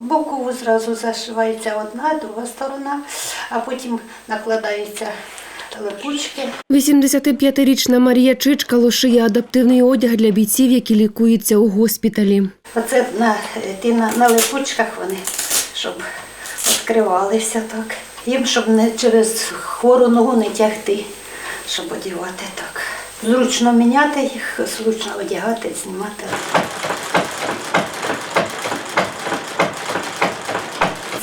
Бокову зразу зашивається одна, друга сторона, а потім накладаються липучки. 85-річна Марія Чичкало шиє адаптивний одяг для бійців, які лікуються у госпіталі. Оце на, ті на, на липучках вони, щоб відкривалися так. Їм, щоб не через хвору ногу не тягти, щоб одягати так. Зручно міняти їх, зручно одягати, знімати.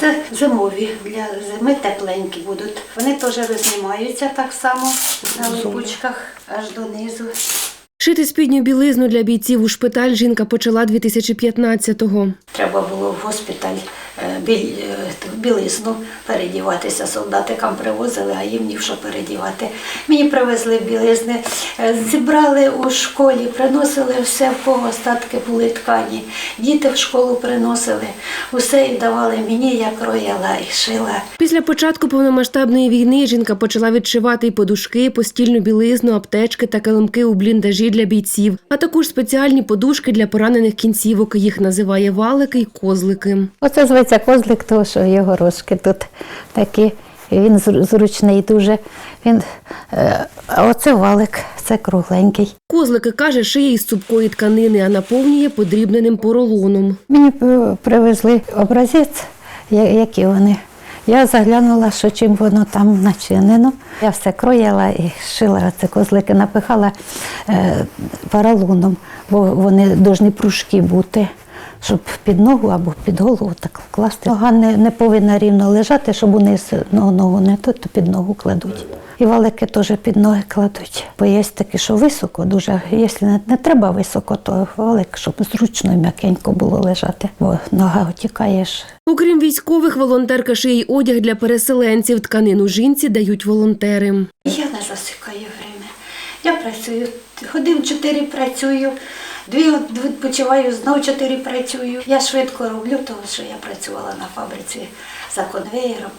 Це зимові, для зими тепленькі будуть. Вони теж рознімаються так само на липучках аж донизу. Шити спідню білизну для бійців у шпиталь жінка почала 2015-го. Треба було в госпіталь білизну передіватися. Солдатикам привозили, а їм ні в що передівати. Мені привезли білизни, е, зібрали у школі, приносили все, в кого остатки були ткані. Діти в школу приносили, усе і давали мені, я крояла і шила. Після початку повномасштабної війни жінка почала відшивати й подушки, постільну білизну, аптечки та килимки у бліндажі для бійців, а також спеціальні подушки для поранених кінцівок. Їх називає валики й козлики. Оце зветься козлик, тому що його рожки тут такі. Він зручний дуже. Він, е, оце валик, це кругленький. Козлики каже, шиє із цупкої тканини, а наповнює подрібненим поролоном. Мені привезли образець, які вони. Я заглянула, що чим воно там начинено. Я все кроїла і шила оце козлики, напихала е, паралоном, бо вони повинні пружки бути, щоб під ногу або під голову так класти. Нога не, не повинна рівно лежати, щоб униз ногу, ногу не тут, то під ногу кладуть. І валики теж під ноги кладуть. Бо є такі, що високо, дуже. Якщо не, не треба високо, то валик, щоб зручно і м'якенько було лежати, бо нога отікаєш. Окрім військових, волонтерка шиє й одяг для переселенців. Тканину жінці дають волонтери. Я не засікаю время. Я працюю, годин чотири працюю, дві відпочиваю, знов чотири працюю. Я швидко роблю, тому що я працювала на фабриці за конвеєром.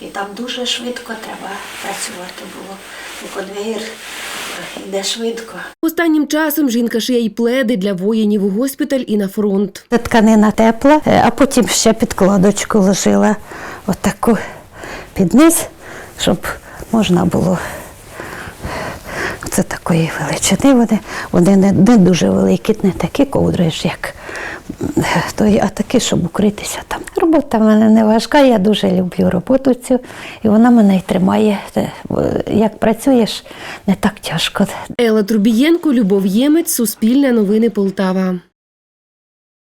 І там дуже швидко треба працювати було. Бо конвеєр йде швидко. Останнім часом жінка шиє й пледи для воїнів у госпіталь і на фронт. Тканина тепла, е, а потім ще підкладочку ложила отаку під низ, щоб можна було. Це такої величини вони. Вони не, не дуже великі, не такі ковдри, як той, а такі, щоб укритися там. Робота в мене не важка, я дуже люблю роботу цю, і вона мене й тримає. Е, Як працюєш, не так тяжко. Елла Трубієнко, Любов Ємець, Суспільне новини Полтава.